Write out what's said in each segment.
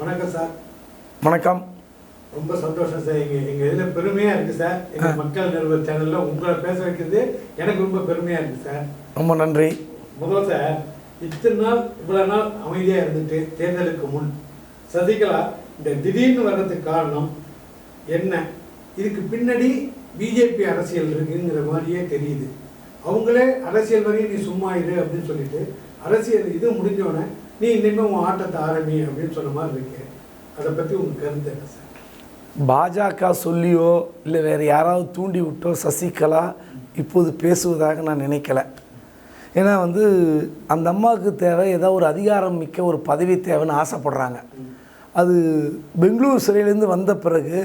வணக்கம் சார். வணக்கம். ரொம்ப சந்தோஷம் சார். எங்க எங்க இதுல பெருமையா இருக்கு சார். எங்க மக்கள் நிறுவன சேனல்ல உங்களை பேச வைக்கிறது எனக்கு ரொம்ப பெருமையா இருக்கு சார். ரொம்ப நன்றி. முதல் சார் இத்தனை நாள் இவ்வளவு நாள் அமைதியா இருந்துட்டு தேர்தலுக்கு முன் சசிகலா இந்த திடீர்னு வர்றதுக்கு காரணம் என்ன? இதுக்கு பின்னாடி பிஜேபி அரசியல் இருக்குங்கிற மாதிரியே தெரியுது. அவங்களே அரசியல் வரையும் நீ சும்மா இரு அப்படின்னு சொல்லிட்டு அரசியல் இது முடிஞ்சோடனே நீ இனிமே உன் ஆட்டத்தை ஆரம்பி அப்படின்னு சொன்ன மாதிரி இருக்கு. அதை பற்றி உங்க கருத்து என்ன சார்? பாஜக சொல்லியோ இல்லை வேறு யாராவது தூண்டி விட்டோ சசிகலா இப்போது பேசுவதாக நான் நினைக்கல. ஏன்னா வந்து அந்த அம்மாவுக்கு தேவை ஏதோ ஒரு அதிகாரம் மிக்க ஒரு பதவி தேவைன்னு ஆசைப்படுறாங்க. அது பெங்களூர் சிறையிலேருந்து வந்த பிறகு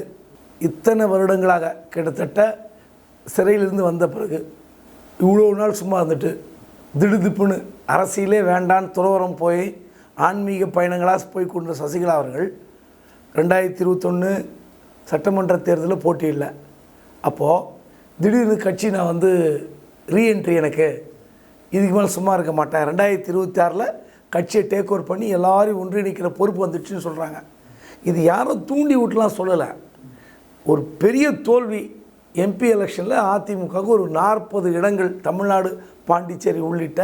இத்தனை வருடங்களாக கிட்டத்தட்ட சிறையிலேருந்து வந்த பிறகு இவ்வளோ நாள் சும்மா இருந்துட்டு திடுதிப்புன்னு அரசியலே வேண்டான்னு துறவரம் போய் ஆன்மீக பயணங்களாக போய் கொண்ட சசிகலா அவர்கள் ரெண்டாயிரத்தி இருபத்தொன்று சட்டமன்ற தேர்தலில் போட்டியில்லை. அப்போது திடீர்னு கட்சி நான் வந்து ரீஎன்ட்ரி எனக்கு இதுக்கு மேலே சும்மா இருக்க மாட்டேன். ரெண்டாயிரத்தி இருபத்தி ஆறில் கட்சியை டேக் ஓவர் பண்ணி எல்லாரையும் ஒன்றிணைக்கிற பொறுப்பு வந்துடுச்சுன்னு சொல்கிறாங்க இது யாரும் தூண்டி விட்டுலாம் சொல்லலை. ஒரு பெரிய தோல்வி எம்பி எலெக்ஷனில் அதிமுகவுக்கு ஒரு நாற்பது இடங்கள் தமிழ்நாடு பாண்டிச்சேரி உள்ளிட்ட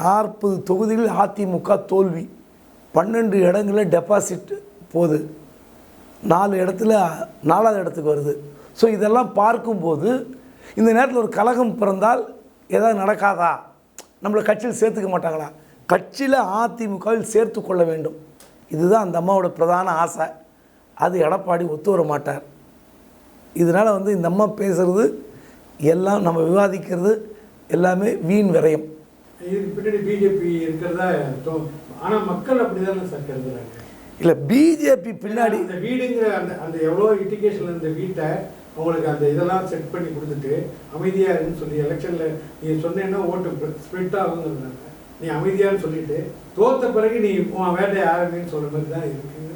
நாற்பது தொகுதிகளில் அதிமுக தோல்வி. பன்னெண்டு இடங்களில் டெபாசிட் போகுது நாலு இடத்துல நாலாவது இடத்துக்கு வருது. ஸோ இதெல்லாம் பார்க்கும்போது இந்த நேரத்தில் ஒரு கலகம் பிறந்தால் ஏதாவது நடக்காதா? நம்மளை கட்சியில் சேர்த்துக்க மாட்டாங்களா? கட்சியில் அதிமுகவில் சேர்த்து கொள்ள வேண்டும். இதுதான் அந்த அம்மாவோட பிரதான ஆசை. அது எடப்பாடி ஒத்து வர மாட்டார். இதனால் வந்து இந்த அம்மா பேசுகிறது எல்லாம் நம்ம விவாதிக்கிறது எல்லாமே வீண் விரயம். இல்லை பிஜேபி பின்னாடி அந்த வீடுங்கிற அந்த அந்த எவ்வளோ இண்டிகேஷன் இருந்த வீட்டை உங்களுக்கு அந்த இதெல்லாம் செட் பண்ணி கொடுத்துட்டு அமைதியா இருன்னு சொல்லி எலெக்ஷன்ல நீ சொன்னேன்னா ஓட்டு ஸ்ப்ளிட் ஆகுங்கிறாங்க நீ அமைதியான்னு சொல்லிட்டு தோத்த பிறகு நீ உன் வேட்டையை ஆரம்பின்னு சொல்ற மாதிரி தான் இருக்குங்க.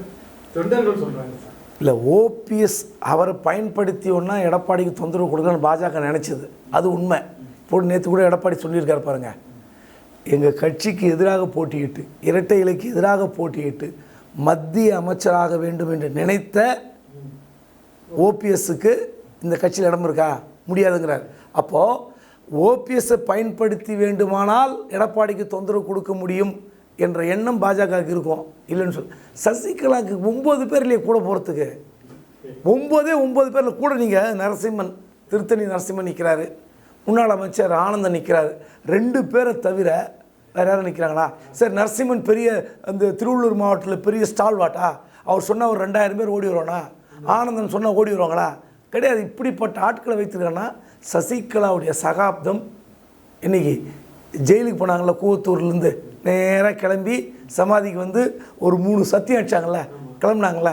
தொண்டர்கள் சொல்றாங்க சார். இல்லை ஓபிஎஸ் அவரை பயன்படுத்தி ஒன்றா எடப்பாடிக்கு தொந்தரவு கொடுக்கணும்னு பாஜக நினச்சது. அது உண்மை. போட்டு நேற்று கூட எடப்பாடி சொல்லியிருக்காரு பாருங்கள் எங்கள் கட்சிக்கு எதிராக போட்டியிட்டு இரட்டை இலைக்கு எதிராக போட்டியிட்டு மத்திய அமைச்சராக வேண்டும் என்று நினைத்த ஓபிஎஸ்ஸுக்கு இந்த கட்சியில் இடம் இருக்கா? முடியாதுங்கிறார். அப்போது ஓபிஎஸ்ஸை பயன்படுத்தி வேண்டுமானால் எடப்பாடிக்கு தொந்தரவு கொடுக்க முடியும் என்ற எண்ணம் பாஜகவுக்கு இருக்கும். இல்லைன்னு சொல் சசிகலாவுக்கு ஒம்பது பேர் இல்லையே கூட போகிறதுக்கு ஒம்பதே ஒம்பது பேரில் கூட நீங்கள் நரசிம்மன் திருத்தணி நரசிம்மன் நிற்கிறாரு முன்னாள் அமைச்சர் ஆனந்தன் நிற்கிறாரு ரெண்டு பேரை தவிர வேறு யாரும் நிற்கிறாங்களா சரி நரசிம்மன் பெரிய அந்த திருவள்ளூர் மாவட்டத்தில் பெரிய ஸ்டால்வாட்டா? அவர் சொன்னால் ஒரு ரெண்டாயிரம் பேர் ஓடி வருவானா? ஆனந்தன் சொன்னால் ஓடி வருவாங்களா? கிடையாது. இப்படிப்பட்ட ஆட்களை வைத்திருக்காங்கன்னா சசிகலாவுடைய சகாப்தம் இன்னைக்கு ஜெயிலுக்கு போனாங்கள்ல கூவத்தூர்லேருந்து. நேராக கிளம்பி சமாதிக்கு வந்து ஒரு மூணு சத்தியம் அடிச்சாங்கல்ல கிளம்புனாங்கல்ல.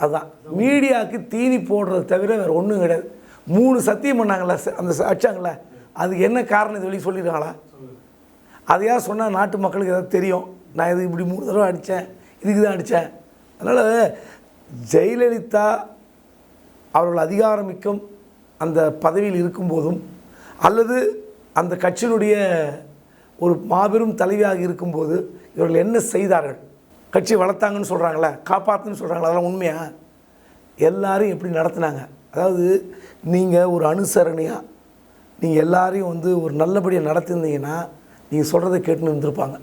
அதுதான் மீடியாவுக்கு தீனி போடுறத தவிர வேறு ஒன்றும் கிடையாது. மூணு சத்தியம் பண்ணாங்களே அந்த ச- அடிச்சாங்கல்ல? அதுக்கு என்ன காரணம் இது வெளியே சொல்லியிருக்காங்களா யார் சொன்னால் நாட்டு மக்களுக்கு எதாவது தெரியும். நான் இது இப்படி மூணு தடவை அடித்தேன் இதுக்கு தான் அடித்தேன் அதனால் ஜெயலலிதா அவர்கள் அதிகாரமிக்கும் அந்த பதவியில் இருக்கும்போதும் அல்லது அந்த கட்சியினுடைய ஒரு மாபெரும் தலைவியாக இருக்கும்போது இவர்கள் என்ன செய்தார்கள்? கட்சி வளர்த்தாங்கன்னு சொல்கிறாங்களே காப்பாற்றுன்னு சொல்கிறாங்களா அதெல்லாம் உண்மையாக எல்லாரும் எப்படி நடத்துனாங்க? அதாவது நீங்கள் ஒரு அனுசரணையாக நீங்கள் எல்லாரையும் வந்து ஒரு நல்லபடியாக நடத்திருந்தீங்கன்னா நீங்கள் சொல்கிறத கேட்டுன்னு இருந்திருப்பாங்க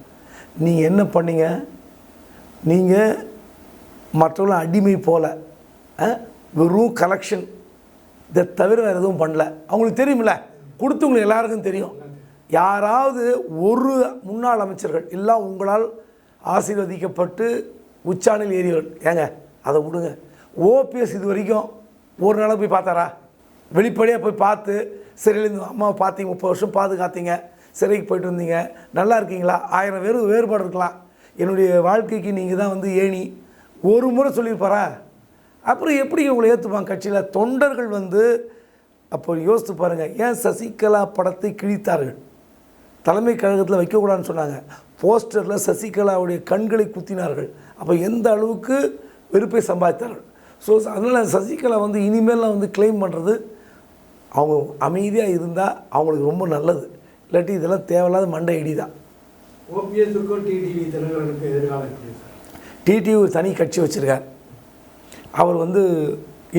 நீங்கள் என்ன பண்ணீங்க? நீங்கள் மற்றவங்களும் அடிமை போல வெறும் கலெக்ஷன் இதை தவிர வேறு எதுவும் பண்ணல. அவங்களுக்கு தெரியுமில்ல கொடுத்தவங்களுக்கு எல்லாருக்கும் தெரியும். யாராவது ஒரு முன்னாள் அமைச்சர்கள் எல்லாம் உங்களால் ஆசீர்வதிக்கப்பட்டு உச்சாணில் ஏறியவர் ஏங்க அதை விடுங்க. ஓபிஎஸ் இது வரைக்கும் ஒரு நாளாக போய் பார்த்தாரா? வெளிப்படையாக போய் பார்த்து சிறையில் இருந்து அம்மாவை பார்த்தீங்க முப்பது வருஷம் பாதுகாத்தீங்க சிறைக்கு போயிட்டு வந்தீங்க. நல்லா இருக்கீங்களா? ஆயிரம் பேர் வேறுபாடு இருக்கலாம். என்னுடைய வாழ்க்கைக்கு நீங்கள் தான் வந்து ஏணி. ஒரு முறை சொல்லியிருப்பாரா? அப்புறம் எப்படி உங்களை ஏற்றுப்பாங்க கட்சியில்? தொண்டர்கள் வந்து அப்போ யோசித்து பாருங்கள் ஏன் சசிகலா படத்தை கிழித்தார்கள்? தலைமை கழகத்தில் வைக்கக்கூடாதுன்னு சொன்னாங்க. போஸ்டரில் சசிகலாவுடைய கண்களை குத்தினார்கள். அப்போ எந்த அளவுக்கு வெறுப்பை சம்பாதித்தார்கள்? ஸோ அதனால் சசிகலா வந்து இனிமேல்லாம் வந்து க்ளைம் பண்ணுறது அவங்க அமைதியாக இருந்தால் அவங்களுக்கு ரொம்ப நல்லது. இல்லாட்டி இதெல்லாம் தேவையில்லாத மண்டை இடி தான் ஓபிஎஸ்க்கும் டிடிவி எதிர்காலம் தனி கட்சி வச்சுருக்கார். அவர் வந்து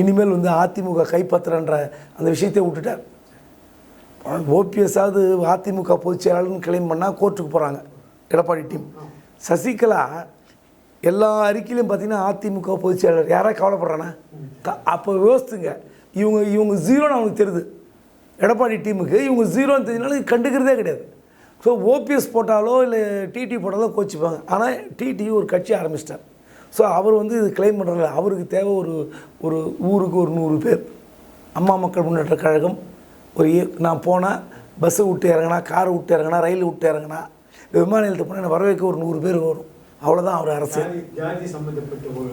இனிமேல் வந்து அதிமுக கைப்பற்றுறன்ற அந்த விஷயத்தை விட்டுட்டார். ஓபிஎஸ்ஸாவது அதிமுக பொதுச் செயலாளர்னு கிளைம் பண்ணால் கோர்ட்டுக்கு போகிறாங்க எடப்பாடி டீம் சசிகலா எல்லா அறிக்கையிலையும் பார்த்தீங்கன்னா அதிமுக பொதுச் செயலாளர். யாராவது கவலைப்படுறானா? அப்போ யோசித்துங்க இவங்க இவங்க ஜீரோன்னு அவனுக்கு தெரியுது. எடப்பாடி டீமுக்கு இவங்க ஜீரோன்னு தெரிஞ்சனால கண்டுக்கிறதே கிடையாது. ஸோ ஓபிஎஸ் போட்டாலோ இல்லை டிடி போட்டாலோ கோச்சிப்பாங்க. ஆனால் டிடி ஒரு கட்சி ஆரம்பிச்சிட்டார். ஸோ அவர் வந்து இது கிளைம் பண்ணுறதில்ல அவருக்கு தேவை ஒரு ஒரு ஊருக்கு ஒரு நூறு பேர். அம்மா மக்கள் முன்னேற்ற கழகம். ஒரு நான் போனால் பஸ்ஸை விட்டு இறங்கினா காரை விட்டு இறங்கினா ரயில் விட்டு இறங்கினா விமான நிலையத்துக்கு போனால் வரவேற்க ஒரு நூறு பேர் வரும். அவ்வளோதான் அவர் அரசியல்.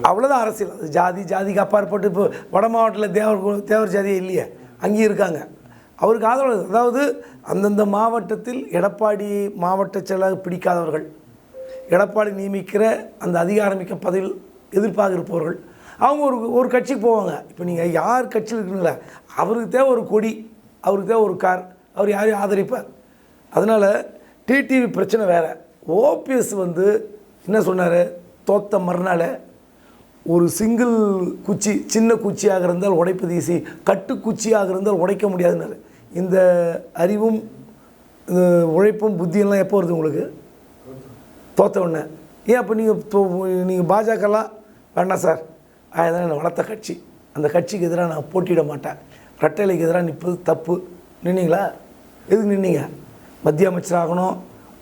அவ்வளோதான் அரசியல். அது ஜாதி ஜாதிக்கு அப்பாற்பட்டு இப்போ வட மாவட்டத்தில் தேவர் தேவர் ஜாதியே இல்லையே. அங்கேயும் இருக்காங்க. அவருக்கு ஆதரவு அதாவது அந்தந்த மாவட்டத்தில் எடப்பாடி மாவட்ட செயலாளர் பிடிக்காதவர்கள் எடப்பாடி நியமிக்கிற அந்த அதிகாரமிக்க பதவியில் எதிர்ப்பாக இருப்பவர்கள் அவங்க ஒரு ஒரு கட்சிக்கு போவாங்க. இப்போ நீங்கள் யார் கட்சியில் இருக்கீங்கள? அவருக்கு தேவை ஒரு கொடி அவருக்கு தேவை ஒரு கார் அவர் யாரையும் ஆதரிப்பார். அதனால் டிடிவி பிரச்சனை வேறு. ஓபிஎஸ் வந்து என்ன சொன்னார்? தோத்த மறுநாள் ஒரு சிங்கிள் குச்சி சின்ன குச்சியாக இருந்தால் உடைப்பது ஈஸி கட்டு குச்சியாக இருந்தால் உடைக்க முடியாதுன்னாரு. இந்த அறிவும் உழைப்பும் புத்தியெல்லாம் எப்போ வருது உங்களுக்கு? தோத்த உடனே. ஏன் அப்போ நீங்கள் நீங்கள் பாஜகலாம்? வேண்டாம் சார். அதுதான் என்னை வளர்த்த கட்சி. அந்த கட்சிக்கு எதிராக நான் போட்டியிட மாட்டேன். ரெட்டைலைக்கு எதிராக நிற்பது தப்பு. நின்னீங்களா? எதுக்கு நின்னீங்க? மத்திய அமைச்சராகணும்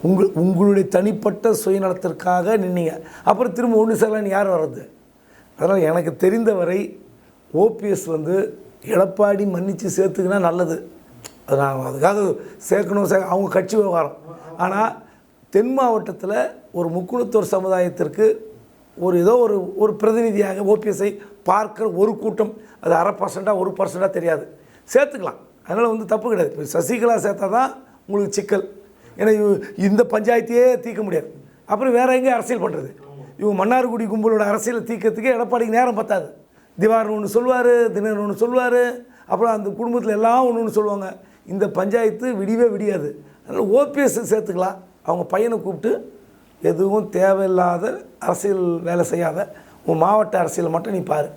உங்கள் உங்களுடைய தனிப்பட்ட சுயநலத்திற்காக நின்னீங்க. அப்புறம் திரும்ப ஒன்று சேரலான்னு யார் வர்றது? அதனால் எனக்கு தெரிந்தவரை ஓபிஎஸ் வந்து எடப்பாடி மன்னித்து சேர்த்துக்கினா நல்லது. அது நான் அதுக்காக சேர்க்கணும் சே அவங்க கட்சி விவகாரம். ஆனால் தென் மாவட்டத்தில் ஒரு முக்குளத்தூர் சமுதாயத்திற்கு ஒரு ஏதோ ஒரு ஒரு பிரதிநிதியாக ஓபிஎஸ்ஐ பார்க்குற ஒரு கூட்டம் அது அரை பர்சண்ட்டாக ஒரு பர்சண்ட்டாக தெரியாது. சேர்த்துக்கலாம். அதனால் வந்து தப்பு கிடையாது. இப்போ சசிகலா சேர்த்தா தான் உங்களுக்கு சிக்கல். ஏன்னா இவ- இந்த பஞ்சாயத்தையே தீர்க்க முடியாது. அப்புறம் வேறு எங்கே அரசியல் பண்ணுறது இவங்க மன்னார்குடி கும்பலோட அரசியலை தீர்க்கறதுக்கு எடப்பாடிக்கு நேரம் பத்தாது. திவாரன் ஒன்று சொல்லுவார் தினகரன் ஒன்று சொல்லுவார் அப்புறம் அந்த குடும்பத்தில் எல்லாம் ஒன்று ஒன்று சொல்லுவாங்க. இந்த பஞ்சாயத்து விடியவே விடியாது. அதனால் ஓபிஎஸ் சேர்த்துக்கலாம். அவங்க பையனை கூப்பிட்டு எதுவும் தேவையில்லாத அரசியல் வேலை செய்யாத உன் மாவட்ட அரசியலை மட்டும் நீ பாரு.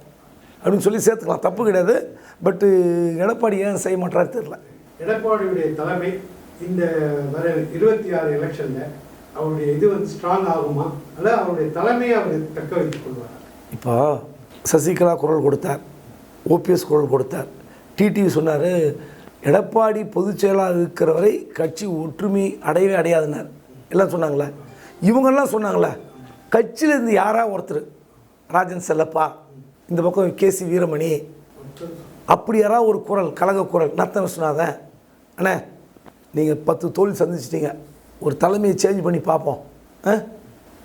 அப்படின்னு சொல்லி சேர்த்துக்கலாம். தப்பு கிடையாது. பட்டு எடப்பாடி ஏன் செய்ய மாட்டாரு தெரியல. எடப்பாடியுடைய தலைமை இந்த வர இருபத்தி ஆறு எலெக்ஷனில் அவருடைய இது வந்து ஸ்ட்ராங் ஆகுமா? அல்ல அவருடைய தலைமையை அவர் தக்க வைத்துக் கொள்வார்? இப்போ சசிகலா குரல் கொடுத்தார் ஓபிஎஸ் குரல் கொடுத்தார். டிடிவி சொன்னார் எடப்பாடி பொதுச் செயலாளர் இருக்கிற வரை கட்சி ஒற்றுமை அடையவே அடையாதுனார் எல்லாம் சொன்னாங்களே? இவங்கெல்லாம் சொன்னாங்களே? கட்சியிலேருந்து யாராக ஒருத்தர்? ராஜன் செல்லப்பா இந்த பக்கம் கேசி வீரமணி. அப்படி யாராவது ஒரு குரல் கழக குரல்? நத்தன விஸ்வநாதன். அண்ணே நீங்கள் பத்து தோல்வி சந்திச்சிட்டிங்க. ஒரு தலைமையை சேஞ்ச் பண்ணி பார்ப்போம். ஆ?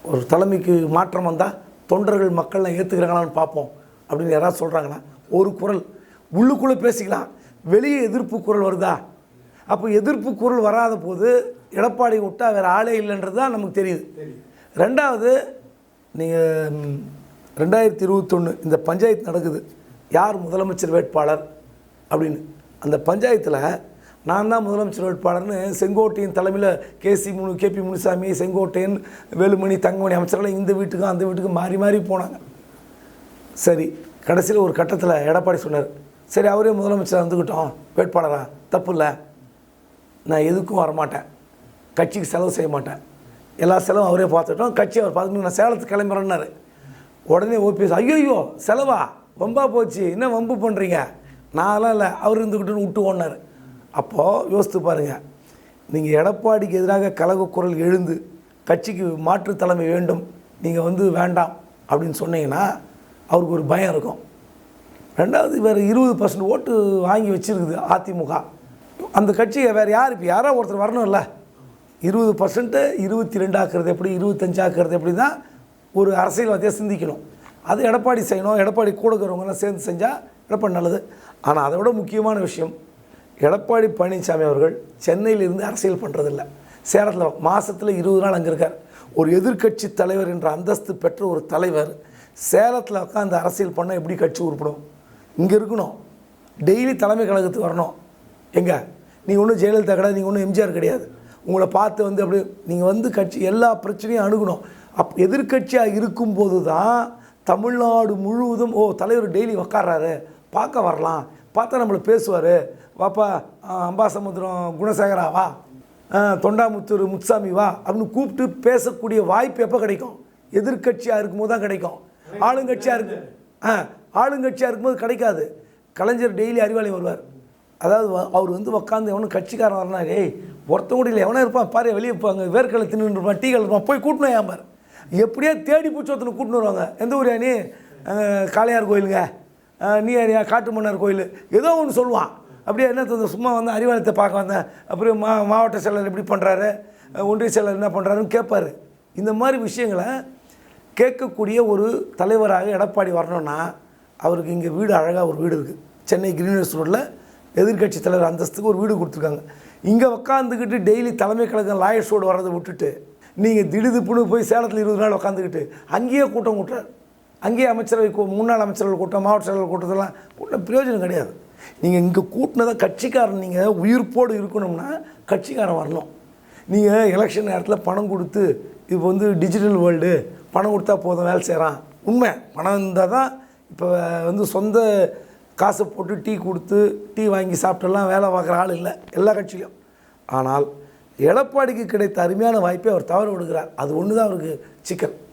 ஒரு தலைமைக்கு மாற்றம் வந்தால் தொண்டர்கள் மக்கள்லாம் ஏற்றுக்கிறாங்களான்னு பார்ப்போம். அப்படின்னு யாராவது சொல்கிறாங்கன்னா ஒரு குரல். உள்ளுக்குள்ளே பேசிக்கலாம். வெளியே எதிர்ப்பு குரல் வருதா? அப்போ எதிர்ப்பு குரல் வராத போது எடப்பாடி விட்டா வேறு ஆளே இல்லைன்றது தான் நமக்கு தெரியுது. ரெண்டாவது நீங்கள் ரெண்டாயிரத்தி இருபத்தொன்று இந்த பஞ்சாயத்து நடக்குது. யார் முதலமைச்சர் வேட்பாளர்? அப்படின்னு. அந்த பஞ்சாயத்தில் நான் தான் முதலமைச்சர் வேட்பாளர்னு செங்கோட்டையின் தலைமையில் கேசி முனு கேபி முனுசாமி செங்கோட்டையன் வேலுமணி தங்கமணி அமைச்சர்கள் இந்த வீட்டுக்கும் அந்த வீட்டுக்கும் மாறி மாறி போனாங்க. சரி கடைசியில் ஒரு கட்டத்தில் எடப்பாடி சொன்னார். சரி அவரே முதலமைச்சராக வந்துக்கிட்டோம் வேட்பாளராக தப்பு இல்லை. நான் எதுக்கும் வரமாட்டேன். கட்சிக்கு செலவு செய்ய மாட்டேன். எல்லா செலவும் அவரே பார்த்துட்டோம். கட்சி அவர் பார்த்துட்டு நான் சேலத்துக்கு கிளம்புறேன்னாரு. உடனே ஓபிஎஸ் ஐயோ செலவா? வம்பா போச்சு. என்ன வம்பு பண்ணுறீங்க நான்லாம் இல்லை. அவர் இருந்துக்கிட்டுன்னு விட்டு ஓடினார். அப்போது யோசித்து பாருங்கள் நீங்கள் எடப்பாடிக்கு எதிராக கலக குரல் எழுந்து கட்சிக்கு மாற்று தலைமை வேண்டும் நீங்கள் வந்து வேண்டாம் அப்படின்னு சொன்னீங்கன்னா அவருக்கு ஒரு பயம் இருக்கும். ரெண்டாவது வேறு இருபது பர்சன்ட் ஓட்டு வாங்கி வச்சிருக்குது அதிமுக. அந்த கட்சியை வேறு யார் இப்போ யாரோ ஒருத்தர் வரணும்ல இருபது பர்சன்ட்டு இருபத்தி ரெண்டு ஆக்குறது எப்படி இருபத்தஞ்சு ஆக்கிறது எப்படி தான் ஒரு அரசியல்வாதியாக சிந்திக்கணும். அது எடப்பாடி செய்யணும் எடப்பாடி கூட இருக்கிறவங்கலாம் சேர்ந்து செஞ்சால் எடப்பாடி நல்லது. ஆனால் அதை விட முக்கியமான விஷயம் எடப்பாடி பழனிசாமி அவர்கள் சென்னையிலிருந்து அரசியல் பண்ணுறதில்ல சேலத்தில் மாதத்தில் இருபது நாள் அங்கே இருக்கார் ஒரு எதிர்க்கட்சி தலைவர் என்ற அந்தஸ்து பெற்ற ஒரு தலைவர் சேலத்தில் உட்காந்து அரசியல் பண்ணால் எப்படி கட்சி உருப்படும்? இங்கே இருக்கணும். டெய்லி தலைமை கழகத்துக்கு வரணும். எங்கே? நீங்கள் ஒன்றும் ஜெயலலிதா கிடையாது நீங்கள் ஒன்றும் எம்ஜிஆர் கிடையாது. உங்களை பார்த்து வந்து அப்படி நீங்கள் வந்து கட்சி எல்லா பிரச்சனையும் அணுகணும். அப் எதிர்க்கட்சியாக இருக்கும்போது தான் தமிழ்நாடு முழுவதும் ஓ தலைவர் டெய்லி உக்காடுறாரு பார்க்க வரலாம். பார்த்தா நம்மளை பேசுவார். வாப்பா அம்பாசமுத்திரம் குணசேகரா வா. தொண்டாமுத்தூர் முத்துசாமி வா. அப்படின்னு கூப்பிட்டு பேசக்கூடிய வாய்ப்பு எப்போ கிடைக்கும்? எதிர்க்கட்சியாக இருக்கும்போது தான் கிடைக்கும். ஆளுங்கட்சியாக இருக்கு ஆ ஆளுங்கட்சியாக இருக்கும்போது கிடைக்காது. கலைஞர் டெய்லி அறிவாலயம் வருவார். அதாவது அவர் வந்து உட்காந்து எவனும் கட்சிக்காரன் வரனா ஏய் ஒருத்தன் கூட இல்லை எவனா இருப்பான் பாரு வெளியே இருப்பாங்க வேர்க்கடலை தின்னு இருப்பான் டீ கலப்பான் இருப்பான் போய் கூட்டணும் ஏன் எப்படியோ தேடி பூச்சி ஒருத்தனை கூட்டின்னு வருவாங்க. எந்த ஊரியா நீ காளையார் கோயிலுங்க. நீ யாரியா காட்டு மன்னர் கோயில். ஏதோ ஒன்று சொல்லுவான். அப்படியே என்ன சும்மா வந்து அறிவாலயத்தை பார்க்க வந்தேன் அப்புறம் மா மாவட்ட செயலர் எப்படி பண்ணுறாரு ஒன்றிய செயலர் என்ன பண்ணுறாருன்னு கேட்பாரு இந்த மாதிரி விஷயங்களை கேட்கக்கூடிய ஒரு தலைவராக எடப்பாடி வரணும்னா அவருக்கு இங்கே வீடு அழகாக ஒரு வீடு இருக்குது சென்னை கிரீனர்ஸ் ரோட்டில் எதிர்க்கட்சி தலைவர் அந்தஸ்துக்கு ஒரு வீடு கொடுத்துருக்காங்க. இங்கே உட்காந்துக்கிட்டு டெய்லி தலைமை கழகம் லாயர்ஸோடு வர்றதை விட்டுட்டு நீங்கள் திடுதிப்புன்னு போய் சேலத்தில் இருபது நாள் உட்காந்துக்கிட்டு அங்கேயே கூட்டம் கூட்டுறாரு. அங்கேயே அமைச்சரவை முன்னாள் அமைச்சர்கள் கூட்டம் மாவட்ட செயலர் கூட்டத்தெல்லாம் கூட்டம் பிரயோஜனம் கிடையாது. நீங்கள் இங்கே கூட்டினதை கட்சிக்காரன் நீங்கள் உயிர்ப்போடு இருக்கணும்னா கட்சிக்காரன் வரணும். நீங்கள் எலெக்ஷன் நேரத்தில் பணம் கொடுத்து இப்போ வந்து டிஜிட்டல் வேர்ல்டு பணம் கொடுத்தா போதும் வேலை செய்கிறான் உண்மை. பணம் இருந்தால் தான் இப்போ வந்து சொந்த காசை போட்டு டீ கொடுத்து டீ வாங்கி சாப்பிட்டெல்லாம் வேலை பார்க்குற ஆள் இல்லை எல்லா கட்சியிலும். ஆனால் எடப்பாடிக்கு கிடைத்த அருமையான வாய்ப்பை அவர் தவற விடுகிறார் அது ஒன்று தான் அவருக்கு சிக்கல்.